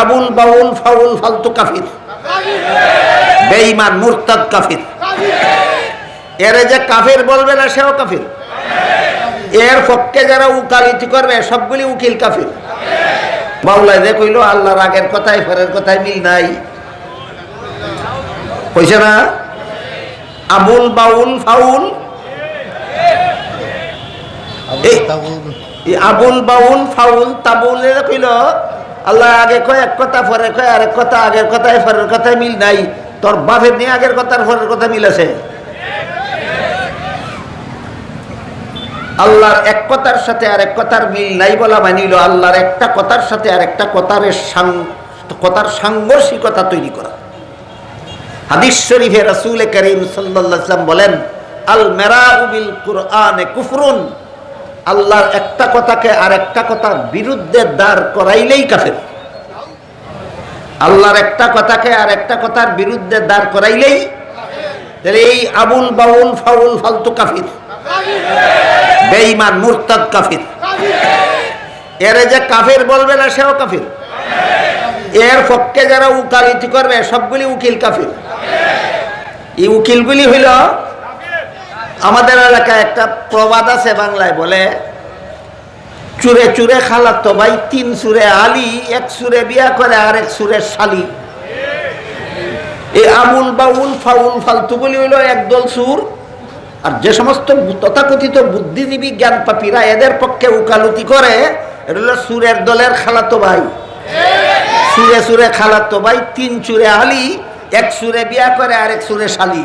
আবুল বাউল ফাউল ফালতু কাফির? বেঈমান মুরতাদ কাফির। এরে যে কাফির বলবে না সেও কাফির। এর পক্ষে যারা উকালিতি করবে সবগুলি উকিল কাফির। বাউলাই যে কইল আল্লাহর আগের কথায় ফেরের কথায় মিল নাই। কইছে না? আবুল বাউল ফাউল। আবুল বাউল ফাউল তাবুল কইল আল্লাহ আগে কয়, এক কথা পরে কয়, আরেক কথা আগের কথায় পরের কথায় মিল নাই। তোর বাপের নিয়ে আগের কথার পরের কথা মিল আছে। আল্লাহর এক কথার সাথে আরেক কথার মিল নাই বলা মানিল। আল্লাহর একটা কথার সাথে আরেকটা কথার কথার সাংঘর্ষিকতা তৈরি করা। হাদিস শরীফে রাসূল করিম ওয়াসাল্লাম বলেন আল মেরাউবিল কুরআনে কুফরুন। আল্লাহর একটা কথাকে আর একটা কথার বিরুদ্ধে দাঁড় করাইলেই কাফের। আল্লাহর একটা কথাকে আর একটা কথার বিরুদ্ধে দাঁড় করাইলেই তাহলে এই আবুল বাউল ফাউল ফালতু কাফির। বেঈমান, মুরতাদ কাফির। এরে যে কাফির বলবে না, সেও কাফির। এর পক্ষে যারা উকালিতি করবে, সবগুলি উকিল কাফির। এই উকিলগুলি হইল আমাদের এলাকায় একটা প্রবাদ আছে বাংলায় বলে, চুরে চুরে খালাতো ভাই তিন সুরে আলি, এক সুরে বিয়া করে আর এক সুরে শালি। এই আমুল বাউল ফাউল ফালতু বলি হইল একদল সুর। আর যে সমস্ত তথাকথিত বুদ্ধিজীবী জ্ঞান পাপীরা এদের পক্ষে উকালতি করে, এটা হলো সুরের দলের খালাতো ভাই। সুরে সুরে খালাতো ভাই, তিন চুরে আলি, এক সুরে বিয়া করে আর এক সুরে শালি।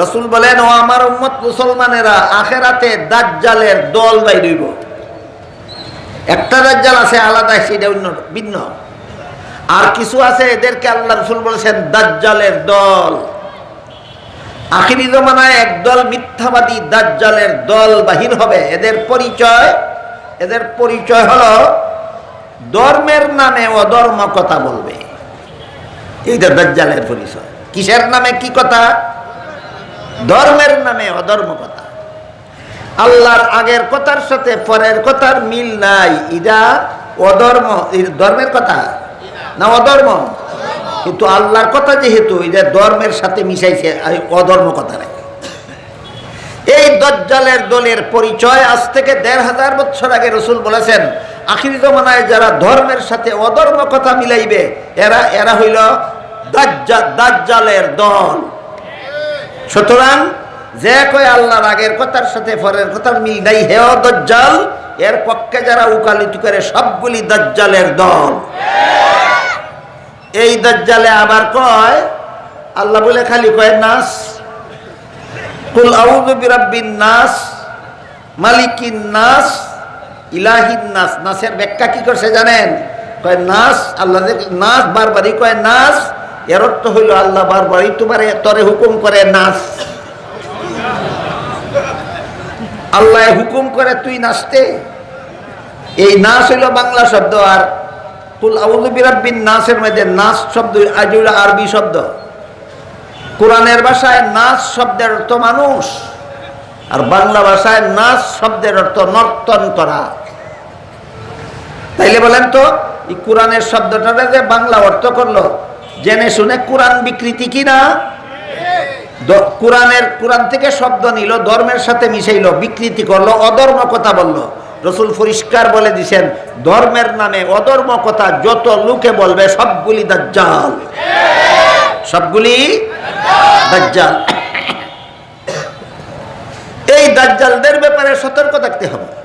রসুল বলেন, ও আমার উম্মত মুসলমানেরা আখেরাতে দাজ্জালের দল বাই বাইরইব একটা দাজ্জাল আছে, আলাদা সেটা অন্য, ভিন্ন। আর কিছু আছে, এদেরকে আল্লাহ রসুল বলেছেন, দাজ্জালের দল। আখিরি জমানায় একদল মিথ্যাবাদী দাজ্জালের দল বাহির হবে। এদের পরিচয় এদের পরিচয় হলো ধর্মের নামে অধর্ম কথা বলবে। এইটা দাজ্জালের পরিচয়। কিসের নামে কি কথা? ধর্মের নামে অধর্ম কথা। আল্লাহর আগের কথার সাথে পরের কথার মিল নাই। এটা অধর্ম ধর্মের কথা? না অধর্ম? কিন্তু আল্লাহর কথা যেহেতু এটা ধর্মের সাথে মিশাইছে অধর্ম কথা রাখে এই দজ্জালের দলের পরিচয় আজ থেকে দেড় হাজার বছর আগে রসুল বলেছেন, আখির জমানায় যারা ধর্মের সাথে অধর্ম কথা মিলাইবে, এরা এরা হইল দাজ্জা, দাজ্জালের দল। সুতরাং যে কয় আল্লাহর আগের কথার সাথে পরের কথার মিল নাই, হেও দজ্জাল, এর পক্ষে যারা উকালিতি করে সবগুলি দজ্জালের দল। এই দজ্জালে আবার কয়, আল্লাহ বলে খালি কয়, নাস, কুল আউযু বিরাব্বিন নাস, মালিকিন নাস, ইলাহিন নাস। নাসের ব্যাখ্যা কি করছে জানেন? কয়, নাস, আল্লাহ নাস বারবারই কয়, নাস এর অর্থ হইল আল্লাহ বারবারই তোমার তরে হুকুম করে নাচ আল্লাহ হুকুম করে তুই নাচতে এই নাচ হইল বাংলা শব্দ আর বিরাব্বিন মধ্যে নাচ শব্দ আরবি শব্দ। কোরআনের ভাষায় নাচ শব্দের অর্থ মানুষ আর বাংলা ভাষায় নাচ শব্দের অর্থ নর্তন করা। তাইলে বলেন তো, এই কোরআনের শব্দটা যে বাংলা অর্থ করল জেনে শুনে কোরআন বিকৃতি কিনা? কোরআনের, কোরআন থেকে শব্দ নিল, ধর্মের সাথে মিশাইল, বিকৃতি করল, অধর্ম কথা বলল। রসুল পরিষ্কার বলে দিছেন, ধর্মের নামে অধর্ম কথা যত লোকে বলবে, সবগুলি দাজ্জাল। সবগুলি দাজ্জাল। এই দাজ্জালদের ব্যাপারে সতর্ক থাকতে হবে।